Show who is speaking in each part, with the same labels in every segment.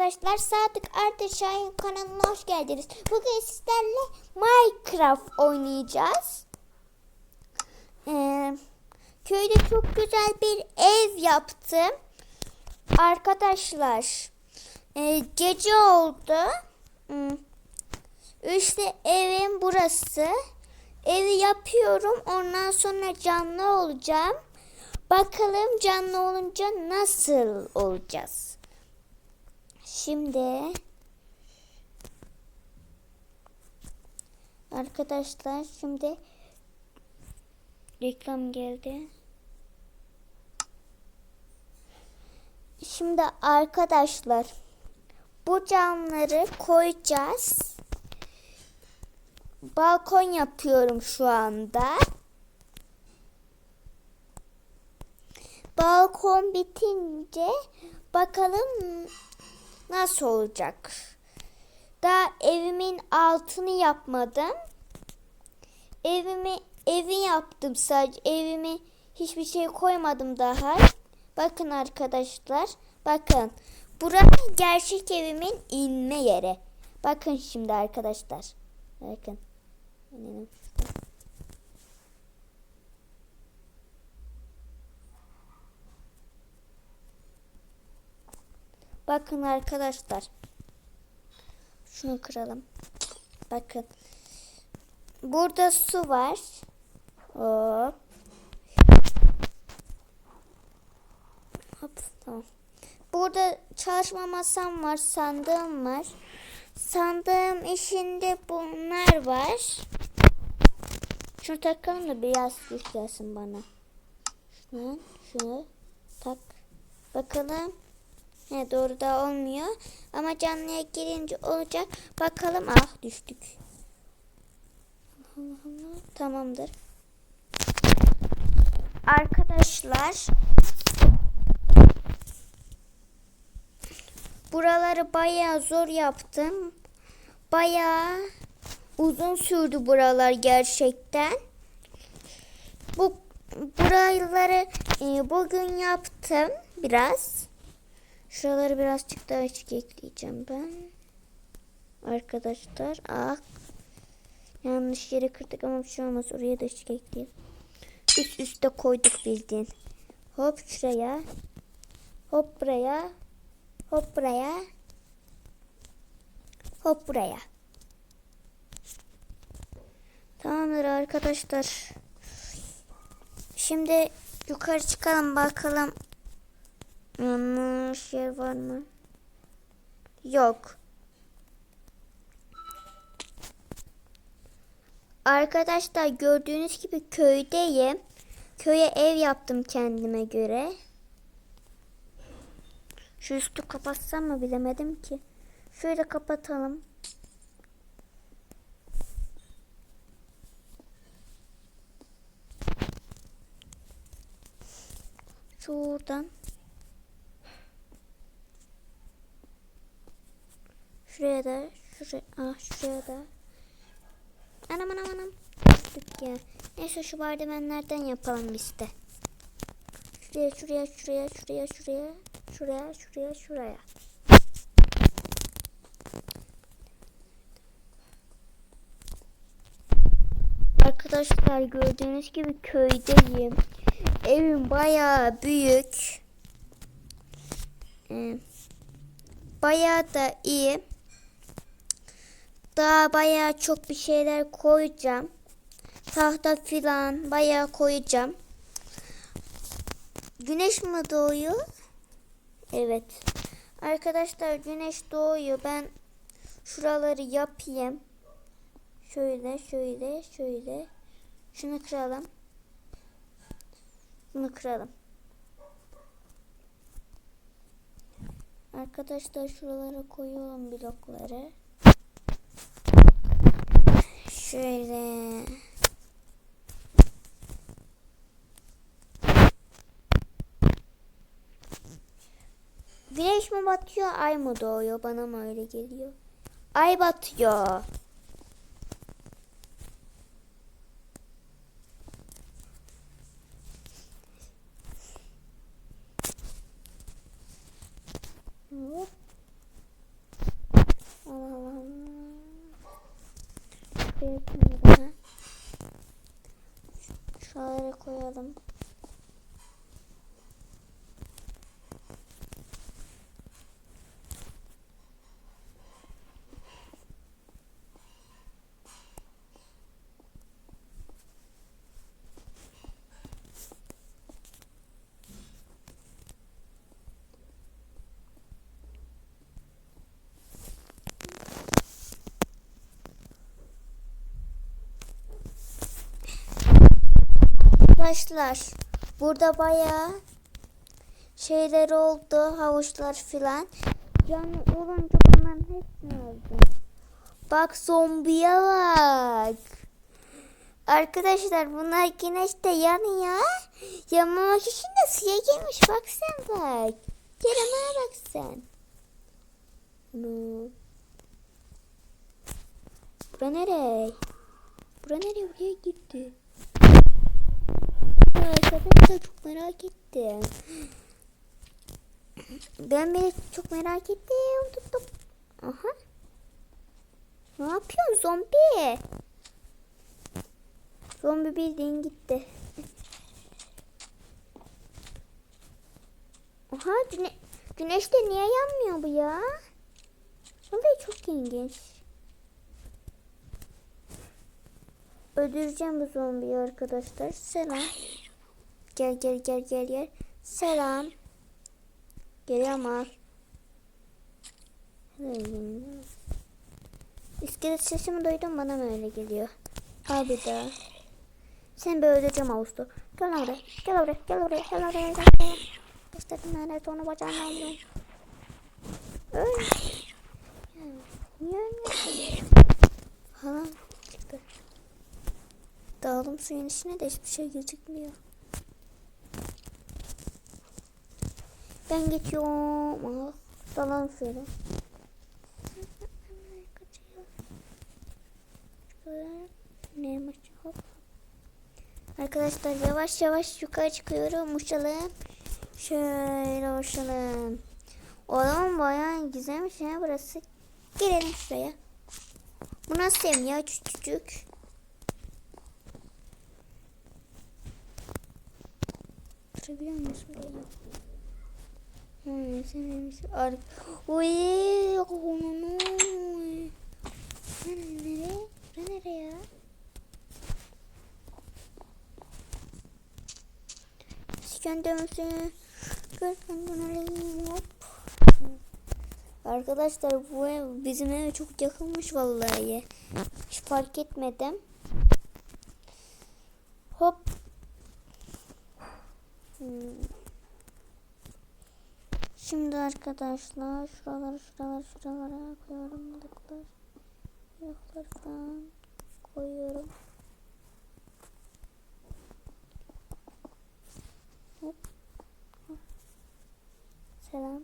Speaker 1: arkadaşlar. Sadık Arda kanalına hoş geldiniz. Bugün sizlerle Minecraft oynayacağız. Ee, köyde çok güzel bir ev yaptım. Arkadaşlar e, gece oldu. Hmm. İşte evim burası. Evi yapıyorum. Ondan sonra canlı olacağım. Bakalım canlı olunca nasıl olacağız. Şimdi arkadaşlar şimdi reklam geldi. Şimdi arkadaşlar bu camları koyacağız. Balkon yapıyorum şu anda. Balkon bitince bakalım nasıl olacak. Daha evimin altını yapmadım. Evimi evi yaptım sadece. Evimi hiçbir şey koymadım daha. Bakın arkadaşlar. Bakın. Burası gerçek evimin inme yeri. Bakın şimdi arkadaşlar. Bakın. İnelim Bakın arkadaşlar. Şunu kıralım. Bakın. Burada su var. Hop. Hop tamam. Burada çalışma masam var. Sandığım var. Sandığım içinde bunlar var. Şunu takalım da biraz güç gelsin bana. Şunu, şunu tak. Bakalım. He, doğru da olmuyor. Ama canlıya girince olacak. Bakalım. Ah düştük. Allah Allah. Tamamdır. Arkadaşlar. Buraları bayağı zor yaptım. Bayağı uzun sürdü buralar gerçekten. Bu buraları e, bugün yaptım biraz. Şuraları birazcık daha açık ekleyeceğim ben. Arkadaşlar. Ah. Yanlış yere kırdık ama bir şey olmaz. Oraya da açık ekleyeyim. Üst üste koyduk bildiğin. Hop şuraya. Hop buraya. Hop buraya. Hop buraya. Tamamdır arkadaşlar. Şimdi yukarı çıkalım bakalım. Yanlış yer var mı? Yok. Arkadaşlar gördüğünüz gibi köydeyim. Köye ev yaptım kendime göre. Şu üstü kapatsam mı bilemedim ki. Şöyle kapatalım. Şuradan. Şuraya da, şuraya, ah şuraya da. Anam anam anam. Düştük ya. Neyse şu bardemenlerden yapalım biz de. Şuraya, şuraya, şuraya, şuraya, şuraya, şuraya, şuraya, şuraya. Arkadaşlar gördüğünüz gibi köydeyim. Evim bayağı büyük. Ee, bayağı da iyi. Daha bayağı çok bir şeyler koyacağım. Tahta filan bayağı koyacağım. Güneş mi doğuyor? Evet. Arkadaşlar güneş doğuyor. Ben şuraları yapayım. Şöyle, şöyle, şöyle. Şunu kıralım. Bunu kıralım. Arkadaşlar şuralara koyuyorum blokları. Şöyle. Güneş mi batıyor, ay mı doğuyor? Bana mı öyle geliyor? Ay batıyor. Hop. Bir tane daha. Şuralara koyalım. Arkadaşlar burada bayağı şeyler oldu havuçlar filan. Canlı olunca bunların hepsini öldü. Bak zombiye bak. Arkadaşlar bunlar güneşte yanıyor. Yanmamak için de suya girmiş. Bak sen bak. Kerem'e bak sen. No. Bura nereye? Bura nereye? Buraya gitti. Arkadaşlar çok merak ettim. Ben beni çok merak ettim. Tuttum. Aha. Ne yapıyorsun zombi? Zombi bildiğin gitti. Aha güne güneşte niye yanmıyor bu ya? Vallahi çok ilginç. Öldüreceğim bu zombiyi arkadaşlar. Selam. Gel gel gel gel gel. Selam. Geliyor ama. İskelet sesimi duydum bana mı öyle geliyor? Al bir daha. Seni böyle öldüreceğim Ağustos. Gel oraya. Gel oraya. Gel oraya. Gel oraya. Gel oraya. İstedim nerede onu bacağını alıyorum. Öl. Niye ölmüyorsun? Hala çıktı. Dağılım suyun içine de hiçbir şey gözükmüyor. Ben geçiyorum. Ah, dalan şöyle. Neymiş? Hop. Arkadaşlar yavaş yavaş yukarı çıkıyorum. Uçalım. Şöyle uçalım. Oğlum bayağı güzelmiş ya burası. Girelim şuraya. Bu nasıl ev ya küçücük. Durabiliyor musun? Hmm, sen Ar Oy, Nereye? Nereye ya? İskender'imizi Hop. Arkadaşlar bu ev bizim eve çok yakınmış vallahi. Hiç fark etmedim. Hop. Hmm. Şimdi arkadaşlar şuraları şuraları şuralara koyuyorum. Balıklar falan koyuyorum. Hop. Selam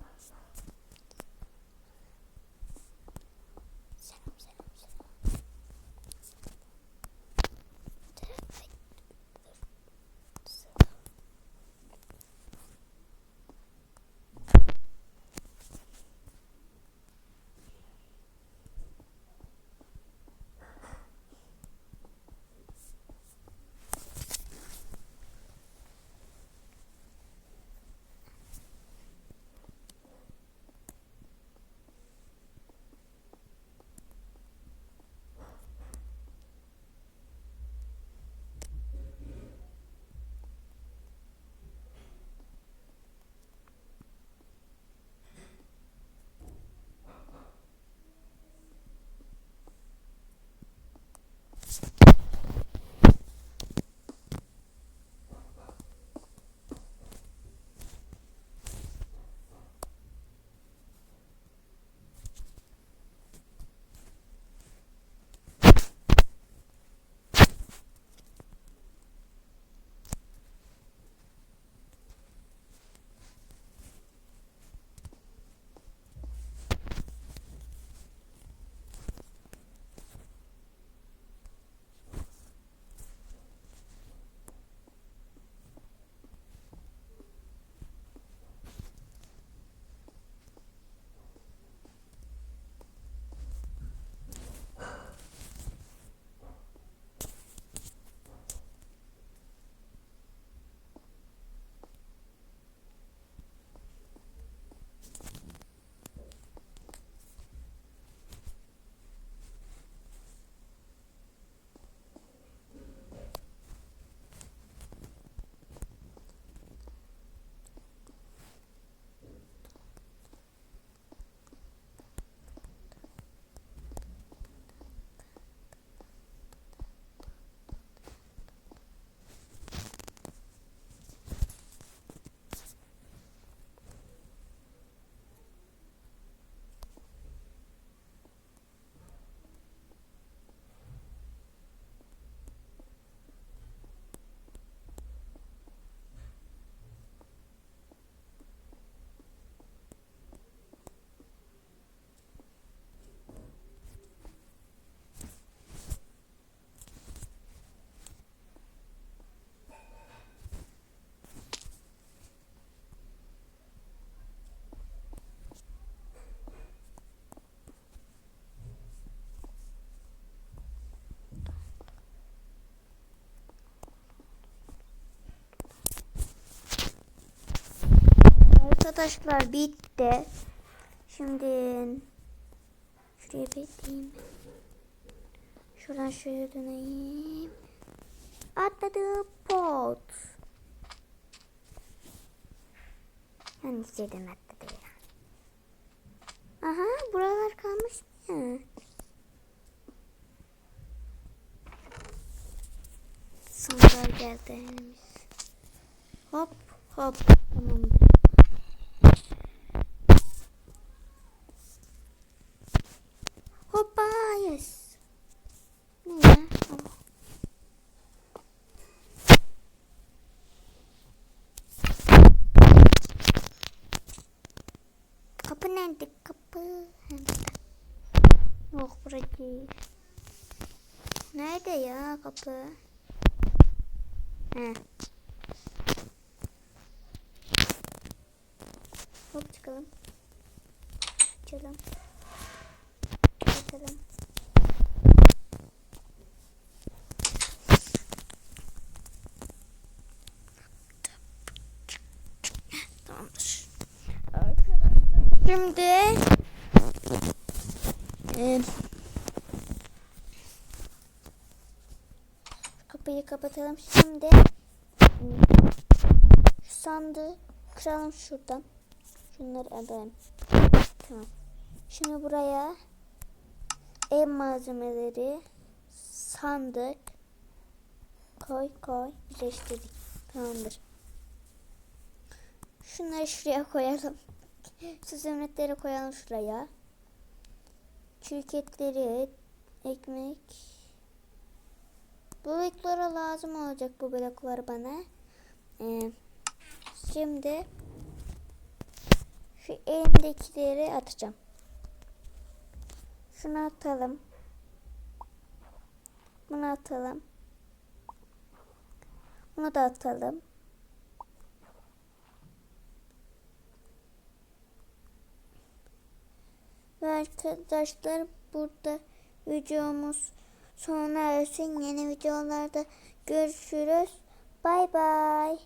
Speaker 1: arkadaşlar bitti. Şimdi şuraya bekleyeyim. Şuradan şuraya döneyim. Atladı pot. Yani şeyden atladı ya. Aha buralar kalmış mı? Sandal geldi elimiz. Hop hop. Tamamdır. Hoppa yes. Ne ya? Oh. Kapı nerede? Kapı. Yok burası değil. Nerede ya kapı? He. Hop çıkalım. Açalım. Açalım. Tamamdır. Arkadaşlar şimdi e, kapıyı kapatalım. Şimdi şu sandığı kıralım şuradan. Şunları alalım. Tamam. Şimdi buraya ev malzemeleri sandık koy koy birleştirdik. Tamamdır. Şunları şuraya koyalım. Şu zümrütleri koyalım şuraya. Çürüketleri, ekmek. Bu bloklara lazım olacak bu bloklar bana. Ee, şimdi şu elimdekileri atacağım. Şunu atalım. Bunu atalım. Bunu da atalım. Ve arkadaşlar burada videomuz sona ersin. Yeni videolarda görüşürüz. Bay bay.